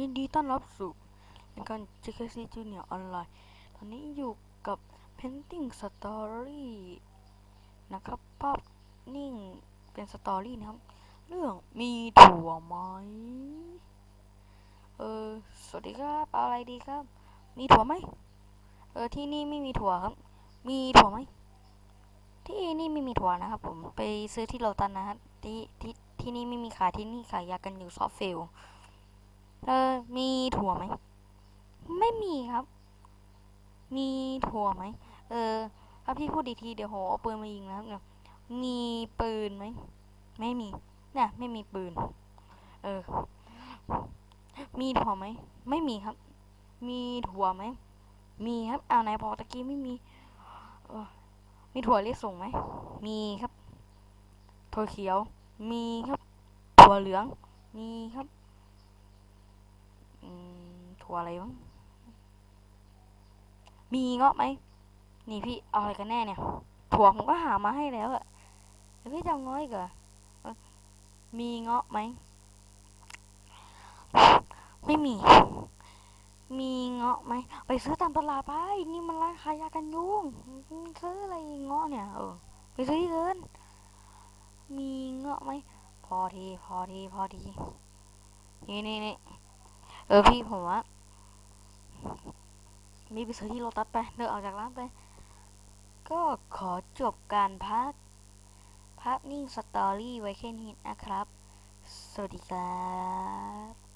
ยินดีต้อนรับสู่รายการ JKC Junior ออนไลน์ตอนนี้อยู่กับ Painting Story นะครับ ภาพนิ่งเป็นสตอรี่นะครับ เรื่องมีถั่วไหม เออ สวัสดีครับเอาอะไรดีครับ มีถั่วไหม เออ ที่นี่ไม่มีถั่วครับ มีถั่วไหม ที่นี่ไม่มีถั่วนะครับผม ไปซื้อที่โลตันนะฮะที่ที่ที่นี่ไม่มีขายที่นี่ขายยากันอยู่ซอฟเฟล เออมีถั่วไหม ไม่มีครับ มีถั่วไหม เออ ถ้าพี่พูดอีทีเดี๋ยวโหเอาปืนมายิงนะครับเนี่ย มีปืนไหม ไม่มี เนี่ย ไม่มีปืน เออ มีถั่วไหม ไม่มีครับ มีถั่วไหม มีครับอ้าวไหนบอกตะกี้ไม่มี เออ มีถั่วลิสงไหม มีครับ ถั่วเขียว มีครับ ถั่วเหลือง มีครับ ลัวอะไรบ้างมีเงาะไหม นี่พี่เอาอะไรกันแน่เนี่ยถั่วผมก็หามาให้แล้วอะแล้วพี่จะเอาเงาะอีกเหรอมีเงาะไหม ไม่มี มีเงาะไหม ไปซื้อตามตลาดไป นี่มันร้านขายยากันยุง ซื้ออะไรเงาะเนี่ย เออ ไปซื้อที่อื่นมีเงาะไหม พอที พอที พอทีนี่นี่นี่เออพี่ผมว่า มีไปซื้อที่โลตัสไปเดินออกจากร้านไป ก็ขอจบการพักภาพนิ่งสตอรี่ไว้แค่นี้นะครับ สวัสดีครับ